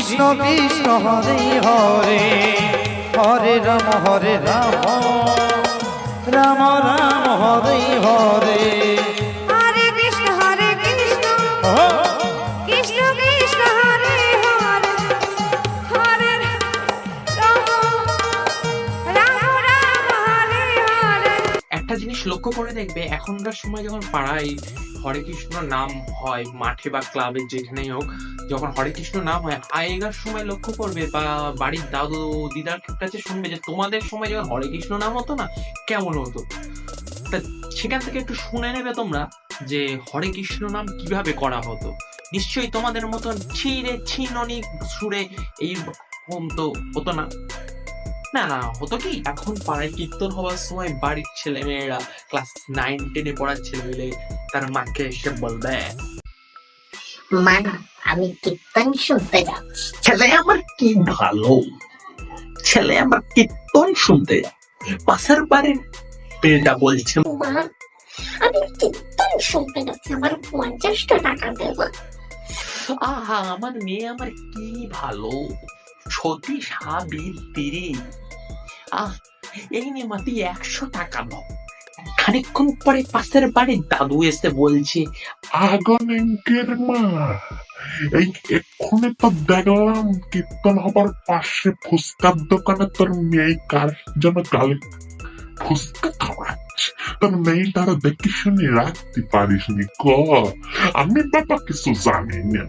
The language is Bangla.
কৃষ্ণ কৃষ্ণ হরে হরে। হরে রাম হরে রাম। রাম রাম হরে হরে। হরে কৃষ্ণ হরে কৃষ্ণ। কৃষ্ণ কৃষ্ণ হরে হরে। হরে রাম রাম রাম হরে হরে। একটা জিনিস লক্ষ্য করে দেখবে এখনকার সময় যখন পাড়ায় হরে কৃষ্ণ নাম হয় মাঠে বা ক্লাবে যেখানেই হোক যখন হরে কৃষ্ণ নাম হয়, আগেকার সময় লক্ষ্য করবে বা বাড়ির দাদু দিদার কাছে শুনবে যে তোমাদের সময় যখন হরে কৃষ্ণ নাম হতো না, কেমন হতো? তা সেখান থেকে একটু শুনে নেবে তোমরা যে হরে কৃষ্ণ নাম কীভাবে করা হতো। নিশ্চয়ই তোমাদের মতন ছিঁড়ে ছিননি সুরে এই তো হতো না। না না হতো কি? এখন পাড়ায় কীর্তন হওয়ার সময় বাড়ির ছেলে মেয়েরা ক্লাস নাইন টেনে পড়ার ছেলে মেয়ে তার মাকে এসে বলবে মা আমি কীর্তন শুনতে যাচ্ছি। ছেলে আমার কি ভালো? ছেলে আমার কীর্তন শুনতে পাশের বাড়ির মেয়েটা বলছে মা আমি কীর্তন শুনতে যাচ্ছি আমার পঞ্চাশটা টাকা দেবো। আহা আমার মেয়ে আমার কি ভালো? সতী সাবিত্রী আহ এই নে মাতি একশো টাকা দাও খানিকক্ষণ পরে পাশের বাড়ির দাদু এসে বলছে আগনের মা এই এক্ষুনি তো দেখলাম কীর্তন হবার পাশে ফুচকার দোকানে তোর মেয়ে কার যেন গালে ফুচকা খাওয়াচ্ছে। তোর তারা দেখে শুনে রাখতে পারিস নি ক। আমি বাবা কিছু জানি না।